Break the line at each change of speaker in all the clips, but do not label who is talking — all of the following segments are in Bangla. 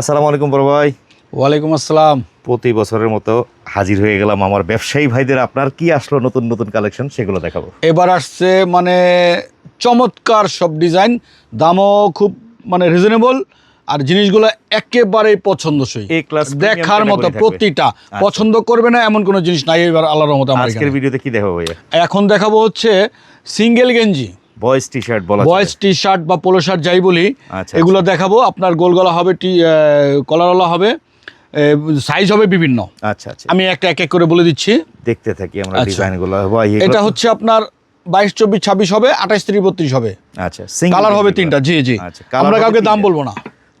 আসসালামু আলাইকুম বড় ভাই।
ওয়ালাইকুম আসসালাম।
প্রতি বছরের মতো হাজির হয়ে গেলাম আমার ব্যবসায়ী ভাইদের। আপনার কি আসলো নতুন নতুন কালেকশন সেগুলো দেখাবো।
এবার আসছে মানে চমৎকার সব ডিজাইন দামও খুব মানে রিজনেবল আর জিনিসগুলো একেবারেই পছন্দসই। দেখার মতো প্রতিটা পছন্দ করবে না এমন কোনো জিনিস নাই এবার আল্লাহর রহমতে আমার
আজকের ভিডিওতে কি দেখাবো
এখন দেখাবো হচ্ছে সিঙ্গেল গেঞ্জি।
বয়েজ টি শার্ট বলা
বয়েজ টি শার্ট বা পোলো শার্ট যাই বলি
আচ্ছা,
এগুলো দেখাবো। আপনার গোল গলা হবে টি কলারওয়ালা হবে সাইজ হবে বিভিন্ন।
আচ্ছা আচ্ছা।
আমি একটা এক এক করে বলে দিচ্ছি।
দেখতে থাকি আমরা
আচ্ছা।
ডিজাইনগুলো।
এটা হচ্ছে আপনার বাইশ চব্বিশ ছাব্বিশ হবে আঠাশ ত্রিশ বত্রিশ হবে।
আচ্ছা
কালার হবে তিনটা জি জি।
আচ্ছা,
আমরা কাউকে দাম বলব না।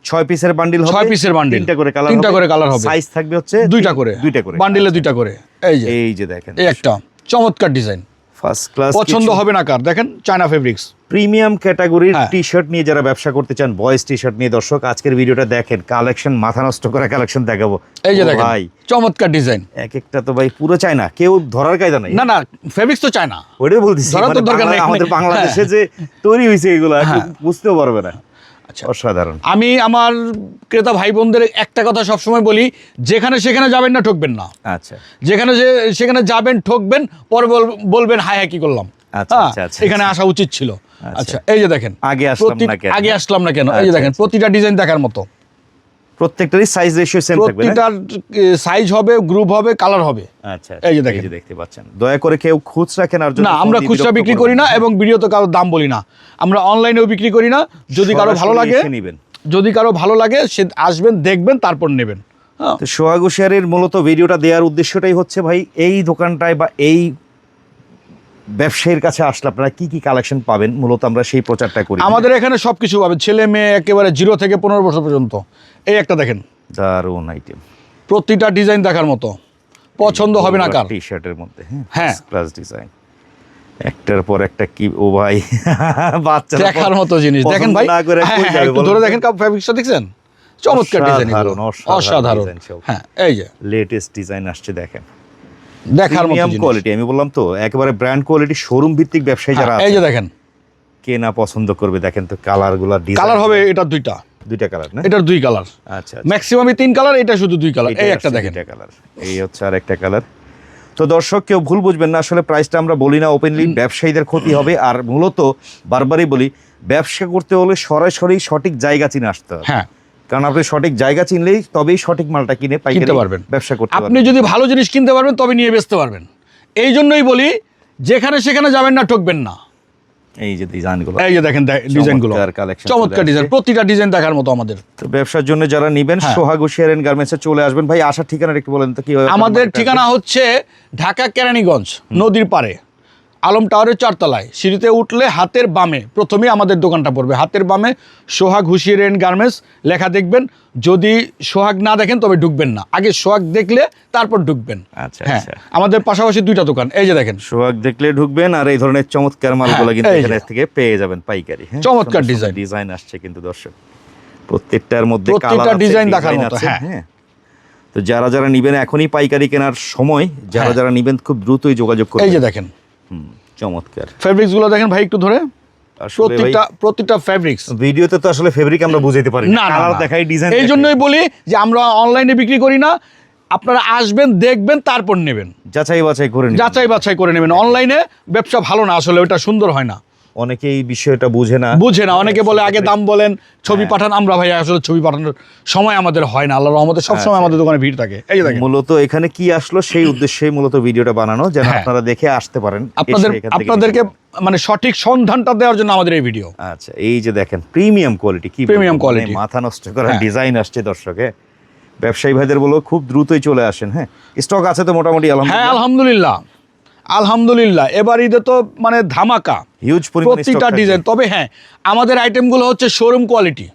ছয় পিসের বান্ডিল হবে
ছয় পিসের bundle।
তিনটা করে কালার
তিনটা করে colour হবে।
সাইজ থাকবে হচ্ছে
দুইটা করে।
দুইটা করে।
বান্ডিলে দুইটা করে। এই যে।
এই যে দেখেন।
এই একটা। চমৎকার ডিজাইন
ফার্স্ট ক্লাস
পছন্দ হবে না কার দেখেন চায়না ফেব্রিক্স
প্রিমিয়াম ক্যাটাগরির
হ্যাঁ।
টি শার্ট নিয়ে যারা ব্যবসা করতে চান বয়েজ টি শার্ট নিয়ে দর্শক আজকের ভিডিওটা দেখেন কালেকশন মাথা নষ্ট করা কালেকশন দেখাবো
এই যে দেখেন
ভাই
চমৎকার ডিজাইন
এক একটা তো ভাই পুরো চায়না কেউ ধরার কায়দা নাই
না না ফেব্রিক্স তো চায়না
ওইটাই বলতেছি
ধরার তো
মানে
দরকার নাই।
আমাদের
হ্যাঁ।
বাংলাদেশে যে তৈরি হয়েছে এগুলো কেউ বুঝতেও পারবে না। অসাধারণ।
আমি আমার ক্রেতা ভাই বোনদের একটা কথা সবসময় বলি যেখানে সেখানে যাবেন না ঠকবেন না।
আচ্ছা।
যেখানে যে সেখানে যাবেন ঠকবেন পরে বল- বলবেন হায় হ্যাঁ কি করলাম?
আচ্ছা,
হ্যাঁ,
আচ্ছা, আচ্ছা,
এখানে আসা উচিত ছিল। আচ্ছা। এই যে দেখেন
আগে আসলাম না কেন?
আগে আসলাম না কেন? এই যে
আচ্ছা,
দেখেন
আচ্ছা।
প্রতিটা ডিজাইন দেখার মতো।
প্রত্যেকটারই সাইজ রেশিও সেম থাকবে না?
প্রতিটার সাইজ হবে গ্রুপ হবে কালার হবে।
আচ্ছা
এই যে দেখেন।
দেখতে পাচ্ছেন। দয়া করে কেউ খুচরা কেনার জন্য
না আমরা খুচরা বিক্রি করি না এবং ভিডিওতে কারও দাম বলি না। আমরা অনলাইনেও বিক্রি করি না। যদি কারও ভালো লাগে
নিবেন।
যদি কারও ভালো লাগে সে আসবেন দেখবেন তারপর নেবেন। হ্যাঁ।
সোহাগ শেয়ারের মূলত ভিডিওটা দেওয়ার উদ্দেশ্যটাই হচ্ছে ভাই এই দোকানটায় বা এই ব্যবসায়ীর কাছে আসলে আপনারা কি কি কালেকশন পাবেন? মূলত আমরা সেই প্রচারটা করি।
আমাদের এখানে সব কিছু পাবে ছেলে মেয়ে একেবারে জিরো থেকে পনেরো বছর পর্যন্ত। এই একটা দেখেন।
দারুণ আইটেম
প্রতিটা ডিজাইন দেখার মতো। পছন্দ হবে না কার?
টি শার্টের মধ্যে
হ্যাঁ।
ক্লাস ডিজাইন একটার পর একটা কি ও ভাই বাচ্চা
দেখার মতো জিনিস। দেখেন ভাই হ্যাঁ, হ্যাঁ, ধরে
দেখেন
দেখেন ফ্যাব্রিক্সটা দেখছেন? চমৎকার ডিজাইন
অসাধারণ।
হ্যাঁ এই যে।
লেটেস্ট ডিজাইন আসছে দেখেন।
দেখার মতো
কোয়ালিটি আমি বললাম তো একেবারে ব্র্যান্ড কোয়ালিটি শোরুম ভিত্তিক ব্যবসায়ী যারা
হ্যাঁ, এই যে দেখেন।
কে না পছন্দ করবে দেখেন তো কালারগুলা ডিজাইন
কালার হবে এটা দুইটা।
দুইটা কালার না?
এটার দুই কালার
আচ্ছা
ম্যাক্সিমামই তিন কালার এটা শুধু দুই কালার এই একটা দেখেন।
কালার এই হচ্ছে আর একটা কালার তো দর্শক কেউ ভুল বুঝবেন না আসলে প্রাইসটা আমরা বলি না ওপেনলি ব্যবসায়ীদের ক্ষতি হবে। আর মূলত বারবারই বলি ব্যবসা করতে হলে সরাসরি সঠিক জায়গা চিনে আসতে হবে।
হ্যাঁ।
কারণ আপনি সঠিক জায়গা চিনলেই তবেই সঠিক মালটা কিনে
কিনতে পারবেন।
ব্যবসা করতে
আপনি যদি ভালো জিনিস কিনতে পারবেন তবে নিয়ে বেচতে পারবেন। এই জন্যই বলি যেখানে সেখানে যাবেন না ঠকবেন না।
এই যে ডিজাইনগুলো
এই যে দেখেন ডিজাইনগুলো
চমৎকার
ডিজাইন প্রতিটা ডিজাইন দেখার মতো আমাদের।
তো ব্যবসার জন্য যারা নিবেন
হ্যাঁ।
সোহাগ গার্মেন্টসে চলে আসবেন। ভাই আসার ঠিকানা একটু বলেন তো কি
আমাদের ঠিকানা হচ্ছে ঢাকা কেরানীগঞ্জ নদীর পাড়ে। আলম টাওয়ারের চারতলায়। সিঁড়িতে উঠলে হাতের বামে প্রথমেই আমাদের দোকানটা পড়বে। হাতের বামে সোহাগ হুশিয়ার এন্ড গার্মেন্টস লেখা দেখবেন। যদি সোহাগ না দেখেন তবে ঢুকবেন না। আগে সোহাগ দেখলে তারপর ঢুকবেন।
আচ্ছা,
হ্যাঁ
আচ্ছা।
আমাদের পাশাপাশি দুইটা দোকান। এই যে দেখেন।
সোহাগ দেখলে ঢুকবেন আর এই ধরনের চমৎকার মালগুলো
হ্যাঁ,
কিন্তু
এই যে।
এখানে থেকে পেয়ে যাবেন পাইকারি। হ্যাঁ
চমৎকার ডিজাইন।
ডিজাইন আসছে কিন্তু দর্শক। প্রত্যেকটার মধ্যে
প্রত্যেকটা design দেখার মতো, হ্যাঁ।
তো যারা যারা নিবেন এখনই পাইকারি কেনার সময় যারা। যারা নিবেন খুব দ্রুতই যোগাযোগ করবেন এই
যে দেখেন।
চমৎকার।
ফেব্রিক্সগুলো দেখেন ভাই একটু ধরে। প্রতিটা
ভিডিওতে তো আসলে ফেব্রিক আমরা বুঝাইতে পারি
না। না,
কালার দেখাই ডিজাইন
এই জন্যই বলি যে আমরা অনলাইনে বিক্রি করি না। আপনারা আসবেন দেখবেন তারপর নেবেন।
যাচাই বাছাই করে
যাচাই বাছাই করে নেবেন। অনলাইনে ব্যবসা ভালো না আসলে ওটা সুন্দর হয় না।
অনেকে এই বিষয়টা বুঝে না।
বুঝে না অনেকে বলে আগে দাম বলেন ছবি পাঠান। আমরা ভাই আসলে ছবি পাঠানোর সময় আমাদের হয় না আল্লাহ রহমতে সবসময় আমাদের দোকানে ভিড় থাকে। এই যে দেখেন।
মূলত এখানে কি আসলো সেই উদ্দেশ্যেই মূলত ভিডিওটা বানানো যেন
হ্যাঁ।
আপনারা দেখে আসতে পারেন।
আপনাদের আপনাদেরকে মানে সঠিক সন্ধানটা দেওয়ার জন্য আমাদের এই ভিডিও।
আচ্ছা এই যে দেখেন প্রিমিয়াম কোয়ালিটি কি প্রিমিয়াম মানে মাথা নষ্ট করা
হ্যাঁ।
ডিজাইন আসছে দর্শকে। ব্যবসায়ী ভাইদের বলো খুব দ্রুতই চলে আসেন হ্যাঁ। স্টক আছে তো মোটামুটি আলহামদুলিল্লাহ?
হ্যাঁ
আলহামদুলিল্লাহ।
আলহামদুলিল্লাহ এবার ঈদে তো মানে ধামাকা
হিউজ
প্রতিটা ডিজাইন তবে হ্যাঁ আমাদের আইটেমগুলো হচ্ছে শোরুম কোয়ালিটি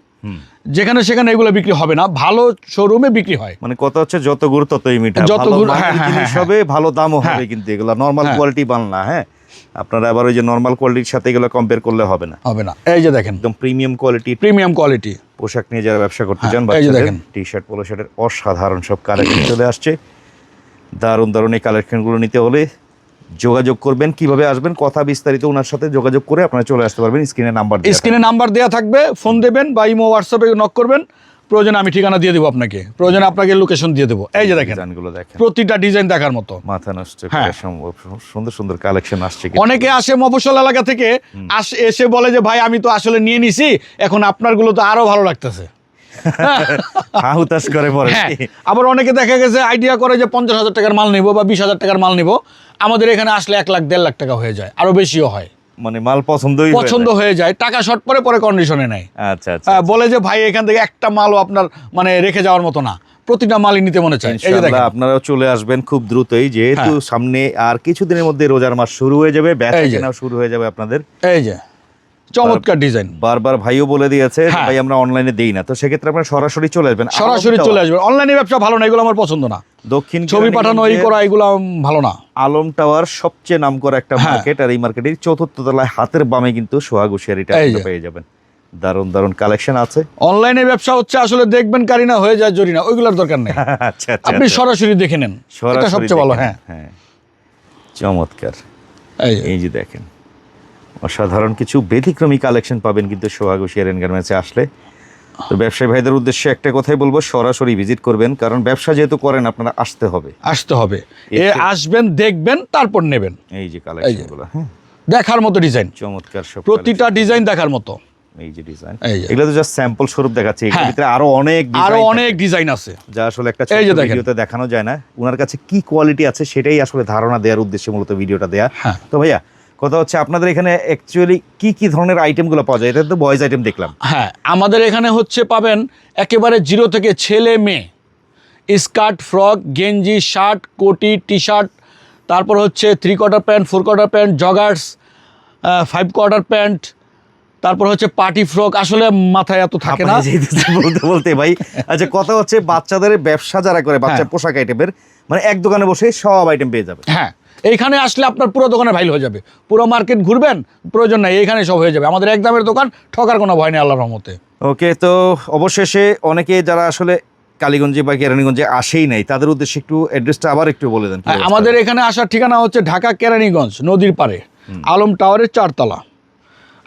যেখানে সেখানে এগুলো বিক্রি হবে না ভালো শোরুমে বিক্রি হয়।
মানে কথা হচ্ছে যত গুরু ততই মিঠা।
যত গুড়, হ্যাঁ, হ্যাঁ,
জিনিস
হ্যাঁ,
হবে ভালো দামও। হবে কিন্তু এগুলো নর্মাল। কোয়ালিটি বান না হ্যাঁ? আপনারা আবার ওই যে নর্মাল কোয়ালিটির সাথে এগুলো কম্পেয়ার করলে হবে না।
হবে না। এই যে দেখেন।
একদম প্রিমিয়াম কোয়ালিটি
প্রিমিয়াম কোয়ালিটি
পোশাক নিয়ে যারা ব্যবসা করতে চান
এই যে
বাচ্চাদের
দেখেন।
টি শার্ট পোলো শার্টের অসাধারণ সব কালেকশন চলে আসছে। দারুণ দারুণ এই কালেকশনগুলো নিতে হলে যোগাযোগ করবেন কীভাবে আসবেন কথা বিস্তারিত ওনার সাথে যোগাযোগ করে আপনারা চলে আসতে পারবেন স্ক্রিনে নাম্বার
স্ক্রিনে নাম্বার দেওয়া থাকবে ফোন দেবেন বা ইমো হোয়াটসঅ্যাপে নক করবেন। প্রয়োজনে আমি ঠিকানা দিয়ে দেবো আপনাকে। প্রয়োজনে আপনাকে লোকেশন দিয়ে দেবো। এই যে দেখেন প্রতিটা ডিজাইন দেখার মতো।
মাথা নষ্ট
হ্যাঁ।
সম্ভব। সুন্দর সুন্দর কালেকশন আসছে
অনেকে আসে মফসল এলাকা থেকে আসে এসে বলে যে ভাই আমি তো আসলে নিয়ে নিছি এখন আপনারগুলো তো আরও ভালো লাগতেছে।
করে পরে
হ্যাঁ। আবার অনেকে দেখা গেছে আইডিয়া করে যে পঞ্চাশ হাজার টাকার মাল নিব বা বিশ হাজার টাকার মাল নিব। আমাদের এখানে আসলে এক লাখ দেড় লাখ টাকা হয়ে যায়। আরও বেশিও হয়।
মানে মাল পছন্দই হয়ে
পছন্দ হয়ে যায়। টাকা শর্ট পরে পরে কন্ডিশনে নেয়।
আচ্ছা আচ্ছা
হ্যাঁ, বলে যে ভাই এখান থেকে একটা মালও আপনার মানে রেখে যাওয়ার মতো না। প্রতিটা মালই নিতে মনে হ্যাঁ।
আপনারাও চলে আসবেন খুব দ্রুতই। যেহেতু সামনে আর কিছুদিনের মধ্যে রোজার মাস শুরু হয়ে যাবে
এই
শুরু হয়ে যাবে আপনাদের।
এই যে। চমৎকার ডিজাইন
বারবার ভাইও বলে দিয়েছে
হ্যাঁ।
ভাই আমরা অনলাইনে দেই না। তো সেক্ষেত্রে আপনারা সরাসরি চলে আসবেন।
সরাসরি চলে
টাওয়ার,
আসবে অনলাইনে ব্যবসা ভালো না এগুলো আমার পছন্দ না।
দক্ষিণ
ছবি পাঠানো এই করা এগুলো ভালো না।
আলম টাওয়ার সবচেয়ে নাম করা একটা
হ্যাঁ।
মার্কেট আর এই মার্কেটের চতুর্থ তলায় হাতের বামে কিন্তু সোহাগ হুশিয়ারিটা পেয়ে যাবেন। দারুণ দারুণ কালেকশন আছে।
অনলাইনে ব্যবসা হচ্ছে আসলে দেখবেন কারিনা হয়ে যায় জরিনা ওইগুলোর দরকার নেই।
আচ্ছা আচ্ছা
আপনি
আচ্ছা।
সরাসরি দেখে নেন। এটা
সরাসরি
সবচেয়ে ভালো হ্যাঁ।
হ্যাঁ। চমৎকার।
এই যে
দেখেন। অসাধারণ কিছু ব্যতিক্রমী কালেকশন পাবেন কিন্তু সোহাগ হুশিয়ারেন গার্মেন্টসে আসলে। তো ব্যবসায়ী ভাইদের উদ্দেশ্যে একটা কথাই বলব সরাসরি ভিজিট করবেন কারণ ব্যবসা যেহেতু করেন আপনারা আসতে হবে।
আসতে হবে। এ আসবেন দেখবেন তারপর নেবেন।
এই যে কালেকশনগুলো হ্যাঁ।
দেখার মতো ডিজাইন
চমৎকার সব
প্রতিটা ডিজাইন দেখার মতো।
এই যে ডিজাইন এগুলো তো জাস্ট স্যাম্পল স্বরূপ দেখাচ্ছে এগুলোর
হ্যাঁ।
ভিতরে আরও অনেক আরও
অনেক ডিজাইন আছে।
যা আসলে একটা
এই যে
ভিডিওতে দেখানো যায় না। ওনার কাছে কি কোয়ালিটি আছে সেটাই আসলে ধারণা দেওয়ার উদ্দেশ্যে মূলত ভিডিওটা দেয়া।
হ্যাঁ।
তো ভাইয়া কথা হচ্ছে আপনাদের এখানে অ্যাকচুয়ালি কি কি ধরনের আইটেমগুলো পাওয়া যায়? এটা তো বয়েজ আইটেম দেখলাম।
হ্যাঁ আমাদের এখানে হচ্ছে পাবেন একেবারে জিরো থেকে ছেলে মেয়ে। স্কার্ট ফ্রক গেঞ্জি শার্ট কোটি টি শার্ট তারপর হচ্ছে three quarter pant four quarter pant joggers five quarter pant তারপর হচ্ছে পার্টি ফ্রক আসলে মাথায় এত থাকে না।
বলতে বলতে ভাই আচ্ছা কথা হচ্ছে বাচ্চাদের ব্যবসা যারা করে বাচ্চা
হ্যাঁ।
পোশাক আইটেমের মানে এক দোকানে বসে সব আইটেম পেয়ে যাবে।
হ্যাঁ এইখানে আসলে আপনার পুরো দোকানে ভাইল হয়ে যাবে। পুরো মার্কেট ঘুরবেন প্রয়োজন নাই এইখানে সব হয়ে যাবে। আমাদের এক দামের দোকান ঠকার কোনো ভয় নেই আল্লাহর রহমতে।
ওকে তো অবশেষে অনেকে যারা আসলে কালীগঞ্জে বা কেরানীগঞ্জে আসেই নাই তাদের উদ্দেশ্যে একটু অ্যাড্রেসটা আবার একটু বলে দেন
হ্যাঁ, আমাদের এখানে আসার ঠিকানা হচ্ছে ঢাকা কেরানীগঞ্জ নদীর পাড়ে আলম টাওয়ারের চারতলা।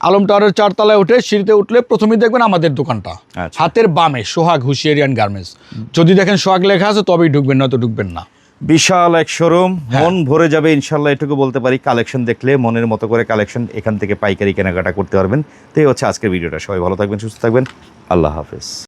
আলম টাওয়ারের চারতলায় উঠে সিঁড়িতে উঠলে প্রথমেই দেখবেন আমাদের দোকানটা।
আচ্ছা।
হাতের বামে সোহাগ হুশিয়ারিয়ান গার্মেন্টস। যদি দেখেন সোহাগ লেখা আছে তবেই ঢুকবেন নয়তো ঢুকবেন না।
বিশাল এক শোরুম
হ্যাঁ।
মন ভরে যাবে ইনশাল্লাহ এটুকু বলতে পারি কালেকশন দেখলে মনের মতো করে কালেকশন এখান থেকে পাইকারি কেনাকাটা করতে পারবেন। তো এই হচ্ছে আজকের ভিডিওটা। সবাই ভালো থাকবেন সুস্থ থাকবেন। আল্লাহ হাফেজ।